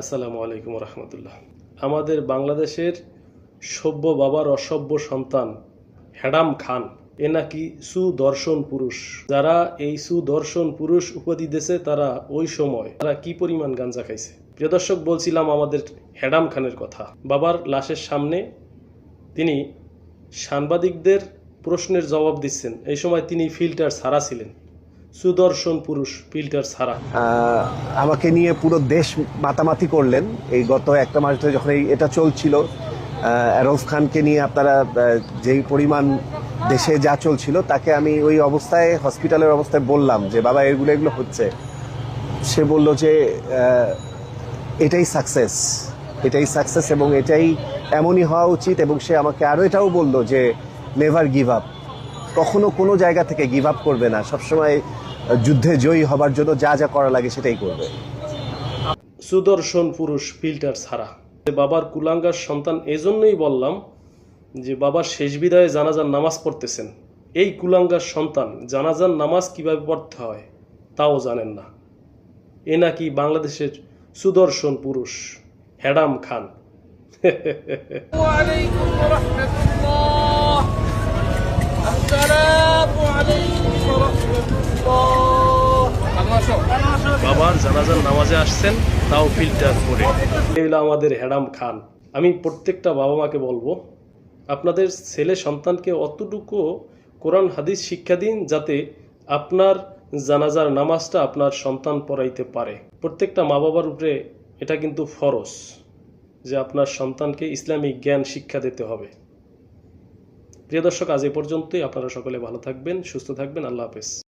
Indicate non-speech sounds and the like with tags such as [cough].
আসসালামু আলাইকুম রহমতুল্লাহ। আমাদের বাংলাদেশের সভ্য বাবার অসভ্য সন্তান হ্যাডাম খান, এ নাকি সুদর্শন পুরুষ। যারা এই সুদর্শন পুরুষ উপাধি দিয়েছে তারা ওই সময় তারা কি পরিমাণ গাঞ্জা খাইছে? প্রিয় দর্শক, বলছিলাম আমাদের হ্যাডাম খানের কথা। বাবার লাশের সামনে তিনি সাংবাদিকদের প্রশ্নের জবাব দিচ্ছেন। এই সময় তিনি ফিল্টার ছাড়া ছিলেন। সুদর্শন পুরুষ ফিল্টার ছাড়া। আমাকে নিয়ে পুরো দেশ মাতামাতি করলেন। এই গত একটা মাস ধরে যখন এটা চলছিল অ্যারোফ খানকে নিয়ে আপনারা যেই পরিমাণ দেশে যা চলছিল, তাকে আমি ওই অবস্থায় হসপিটালের অবস্থায় বললাম যে, বাবা, এগুলো এগুলো হচ্ছে। সে বলল যে এটাই সাকসেস এটাই সাকসেস এবং এটাই এমনই হওয়া উচিত এবং সে আমাকে আরও এটাও বলল যে নেভার গিভ আপ কখনো কোনো জায়গা থেকে গিভ আপ করবে না। সবসময় যুদ্ধে জয়ী হবার জন্য যা যা করা লাগে সেটাই করবে। সুদর্শন পুরুষ ফিল্টার ছাড়া। বাবার কুলাঙ্গার সন্তান, এজন্যই বললাম যে বাবার শেষ বিদায়ে জানাজার নামাজ পড়তেছেন। এই কুলাঙ্গার সন্তান, জানাজার নামাজ কীভাবে পড়তে হয় তাও জানেন না। এ নাকি বাংলাদেশের সুদর্শন পুরুষ হ্যাডাম খান। [laughs] বাবার জানাজার নামাজে আসছেন, তাও ফিল্টার করে। এই হলো আমাদের হ্যাডাম খান। আমি প্রত্যেকটা বাবা মাকে বলব, আপনাদের ছেলে সন্তানকে অতটুকু কোরআন, হাদিস শিক্ষা দিন যাতে আপনার জানাজার নামাজটা আপনার সন্তান পড়াইতে পারে। প্রত্যেকটা মা বাবার উপরে এটা কিন্তু ফরজ যে আপনার সন্তানকে ইসলামিক জ্ঞান শিক্ষা দিতে হবে। প্রিয় দর্শক আজ এ পর্যন্তই। আপনারা সকলে ভালো থাকবেন সুস্থ থাকবেন। আল্লাহ হাফেজ।